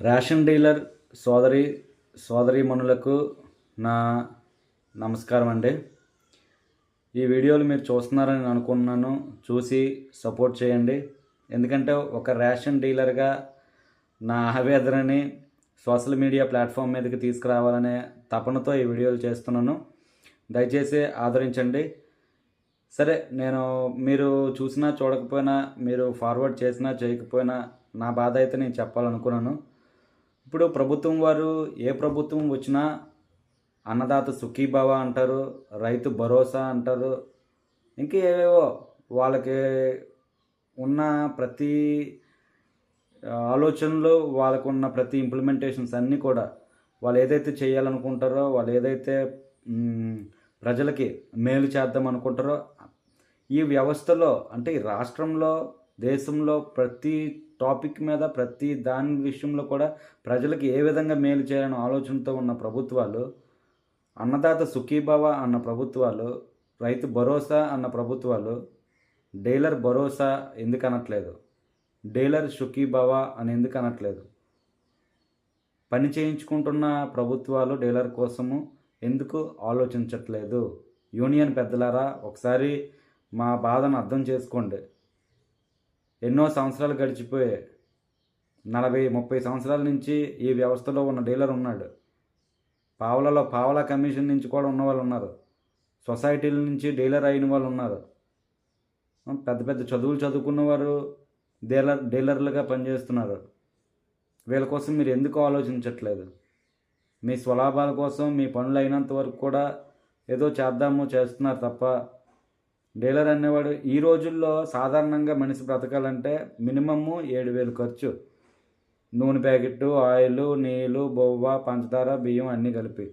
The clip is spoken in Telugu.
రేషన్ డీలర్ సోదరి సోదరీమణులకు నా నమస్కారం అండి. ఈ వీడియోలు మీరు చూస్తున్నారని నేను అనుకుంటున్నాను. చూసి సపోర్ట్ చేయండి. ఎందుకంటే ఒక రేషన్ డీలర్గా నా ఆవేదనని సోషల్ మీడియా ప్లాట్ఫామ్ మీదకి తీసుకురావాలనే తపనతో ఈ వీడియోలు చేస్తున్నాను. దయచేసి ఆదరించండి. సరే నేను మీరు చూసినా చూడకపోయినా మీరు ఫార్వర్డ్ చేసినా చేయకపోయినా నా బాధ అయితే నేను చెప్పాలనుకున్నాను. ఇప్పుడు ప్రభుత్వం వారు ఏ ప్రభుత్వం వచ్చినా అన్నదాత సుఖీభావ అంటారు రైతు భరోసా అంటారు ఇంకా ఏవేవో వాళ్ళకి ఉన్న ప్రతి ఆలోచనలు వాళ్ళకు ఉన్న ప్రతి ఇంప్లిమెంటేషన్స్ అన్నీ కూడా వాళ్ళు ఏదైతే చేయాలనుకుంటారో వాళ్ళు ఏదైతే ప్రజలకి మేలు చేద్దాం అనుకుంటారో ఈ వ్యవస్థలో అంటే ఈ రాష్ట్రంలో దేశంలో ప్రతి టాపిక్ మీద ప్రతి దాని విషయంలో కూడా ప్రజలకు ఏ విధంగా మేలు చేయాలనే ఆలోచనతో ఉన్న ప్రభుత్వాలు అన్నదాత సుఖీభావ అన్న ప్రభుత్వాలు రైతు భరోసా అన్న ప్రభుత్వాలు డీలర్ భరోసా ఎందుకు అనట్లేదు డీలర్ సుఖీభావ అని ఎందుకు అనట్లేదు పని చేయించుకుంటున్న ప్రభుత్వాలు డీలర్ కోసము ఎందుకు ఆలోచించట్లేదు? యూనియన్ పెద్దలారా ఒకసారి మా బాధను అర్థం చేసుకోండి. ఎన్నో సంవత్సరాలు గడిచిపోయాయి నలభై ముప్పై సంవత్సరాల నుంచి ఈ వ్యవస్థలో ఉన్న డీలర్ ఉన్నాడు. పావలలో పావలా కమిషన్ నుంచి కూడా ఉన్న వాళ్ళు ఉన్నారు. సొసైటీల నుంచి డీలర్ అయిన వాళ్ళు ఉన్నారు. పెద్ద పెద్ద చదువులు చదువుకున్న వారు డీలర్ డీలర్లుగా పనిచేస్తున్నారు. వీళ్ళ కోసం మీరు ఎందుకు ఆలోచించట్లేదు? మీ స్వలాభాల కోసం మీ పనులు అయినంత వరకు కూడా ఏదో చేద్దాము చేస్తున్నారు తప్ప డీలర్ అనేవాడు ఈ రోజుల్లో సాధారణంగా మనిషి బ్రతకాలంటే మినిమము ఏడు వేలు ఖర్చు. నూనె ప్యాకెట్ ఆయిల్ నీళ్ళు బొవ్వ పంచదార బియ్యం అన్నీ కలిపి.